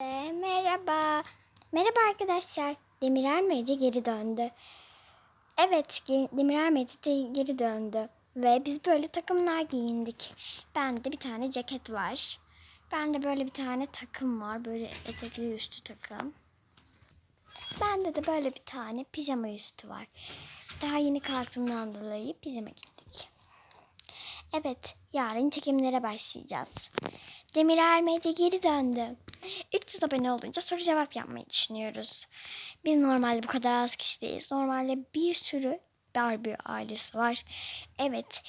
Ee, Merhaba. Merhaba arkadaşlar. Demirer Medya geri döndü. Evet, Demirer Medya de geri döndü. Ve biz böyle takımlar giyindik. Bende de bir tane ceket var. Bende böyle bir tane takım var. Böyle etekli üstü takım. Bende de böyle bir tane pijama üstü var. Daha yeni kalktığımdan dolayı pijama giydik. Evet, yarın çekimlere başlayacağız. Demirer Medya geri döndü. 300 abone olunca soru cevap yapmayı düşünüyoruz. Biz normalde bu kadar az kişi değiliz. Normalde bir sürü Barbie ailesi var. Evet,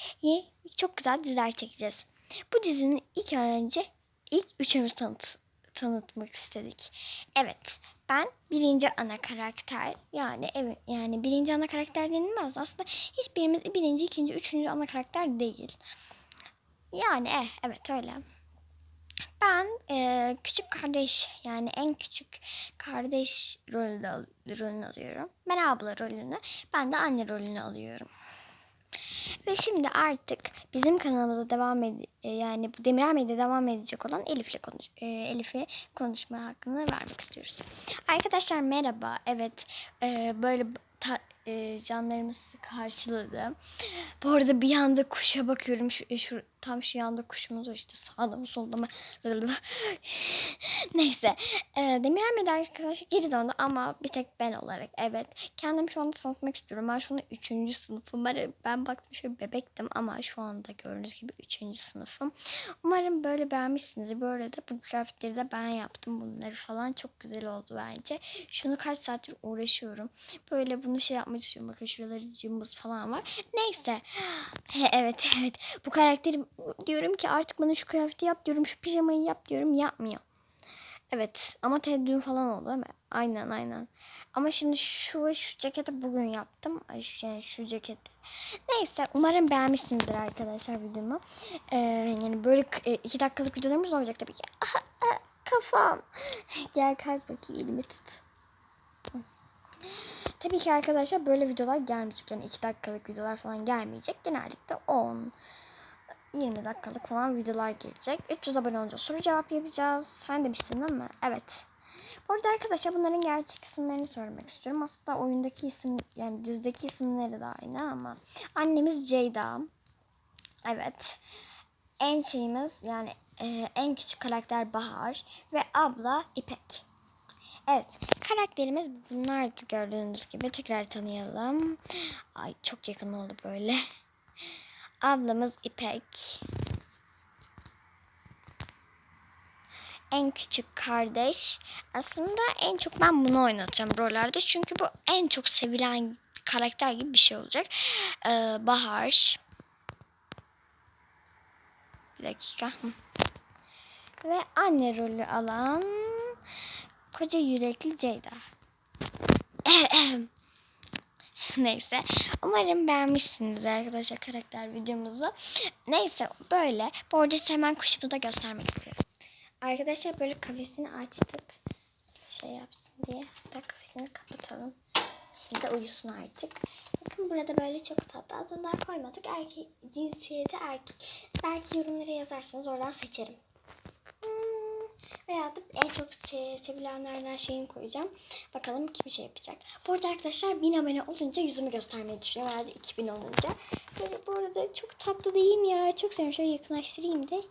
çok güzel diziler çekeceğiz. Bu dizinin ilk önce ilk üçümüz tanıt, tanıtmak istedik. Evet, ben birinci ana karakter yani evet yani birinci ana karakter denilmez aslında hiçbirimiz birinci, ikinci, üçüncü ana karakter değil. Yani eh, evet öyle. Ben eee, küçük kardeş yani en küçük kardeş rolünü, al- rolünü alıyorum. Ben abla rolünü, ben de anne rolünü alıyorum. Ve şimdi artık bizim kanalımıza devam ed yani bu Demirer Medya devam edecek olan Elif'le konuş e, Elif'e konuşma hakkını vermek istiyoruz. Arkadaşlar merhaba. Evet e, böyle e, canlarımız karşıladı. Bu arada bir yanda kuşa bakıyorum. Şu, şu tam şu yanda kuşumuz var işte sağda mı solda mı? Neyse. E, Demirer Medya arkadaşlar geri döndü ama bir tek ben olarak. Evet. Kendimi şu anda tanıtmak istiyorum. Ben şu anda 3. sınıfım. Ben, ben baktım şöyle bebektim ama şu anda gördüğünüz gibi 3. sınıfım. Umarım böyle beğenmişsinizdir. Bu arada bu kıyafetleri de ben yaptım bunları falan. Çok güzel oldu bence. Şunu kaç saattir uğraşıyorum. Böyle bunu şey yapmak istiyorum. Bakın şuraları cımbız falan var. Neyse. Evet evet. Bu karakteri diyorum ki artık bana şu kıyafeti yap diyorum. Şu pijamayı yap diyorum. Yapmıyor. Evet ama teddün falan oldu değil mi? Aynen aynen. Ama şimdi şu ve şu ceketi bugün yaptım. Ay şu, yani şu ceketi. Neyse umarım beğenmişsinizdir arkadaşlar videomu. Ee, yani böyle e, iki dakikalık videolarımız olacak tabii ki. Aha, aha, kafam. Gel kalk bakayım elimi tut. Tabii ki arkadaşlar böyle videolar gelmeyecek. Yani iki dakikalık videolar falan gelmeyecek. Genellikle 10, 20 dakikalık falan videolar gelecek. 300 abone olunca soru cevap yapacağız. Sen demiştin değil mi? Evet. Bu arada arkadaşlar bunların gerçek isimlerini söylemek istiyorum. Aslında oyundaki isim yani dizideki isimleri de aynı ama annemiz Ceyda. Evet. En şeyimiz yani e, en küçük karakter Bahar ve abla İpek. Evet, karakterimiz bunlardı gördüğünüz gibi. Tekrar tanıyalım. Ay çok yakın oldu böyle. Ablamız İpek. En küçük kardeş. Aslında en çok ben bunu oynatacağım rollerde. Çünkü bu en çok sevilen karakter gibi bir şey olacak. Ee, Bahar. Bir dakika. Ve anne rolü alan koca yürekli Ceyda. Neyse. Umarım beğenmişsiniz arkadaşlar karakter videomuzu. Neyse böyle. Size hemen kuşumu da göstermek istiyorum. Arkadaşlar böyle kafesini açtık. Şey yapsın diye. Hatta kafesini kapatalım. Şimdi uyusun artık. Bakın burada böyle çok tatlı. Adını daha koymadık. Erkek, cinsiyeti erkek. Belki yorumlara yazarsanız oradan seçerim. Veya da en çok se- sevilenlerden şeyini koyacağım. Bakalım kim şey yapacak. Bu arada arkadaşlar 1000 abone olunca yüzümü göstermeyi düşünüyorum. Herhalde 2000 olunca. Böyle bu arada çok tatlı değil ya? Çok seviyorum. Şöyle yakınlaştırayım da.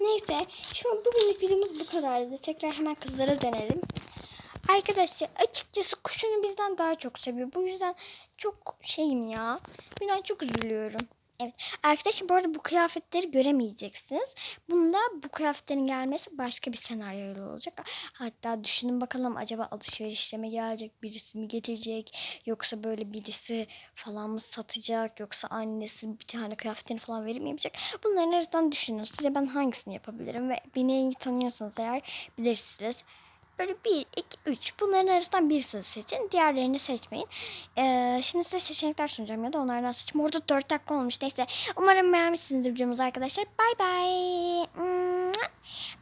Neyse. Şu an bugünlük videomuz bu kadardı. Tekrar hemen kızlara dönelim. Arkadaşlar açıkçası kuşunu bizden daha çok seviyor. Bu yüzden çok şeyim ya. Bu yüzden çok üzülüyorum. Evet. Arkadaşlar bu arada bu kıyafetleri göremeyeceksiniz. Bunda bu kıyafetlerin gelmesi başka bir senaryoyla olacak. Hatta düşünün bakalım acaba alışverişte mi gelecek, birisi mi getirecek, yoksa böyle birisi falan mı satacak, yoksa annesi bir tane kıyafetini falan verip mi yapacak? Bunların arasından düşünün. Sizce ben hangisini yapabilirim ve beni tanıyorsanız eğer bilirsiniz. Böyle bir, iki, üç. Bunların arasından birisini seçin. Diğerlerini seçmeyin. Ee, şimdi size seçenekler sunacağım ya da onlardan seçin. Orada dört dakika olmuş. Neyse. Umarım beğenmişsinizdir videomuzu arkadaşlar. Bay bay.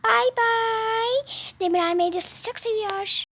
Bay bay. Demirer Medya sizi çok seviyor.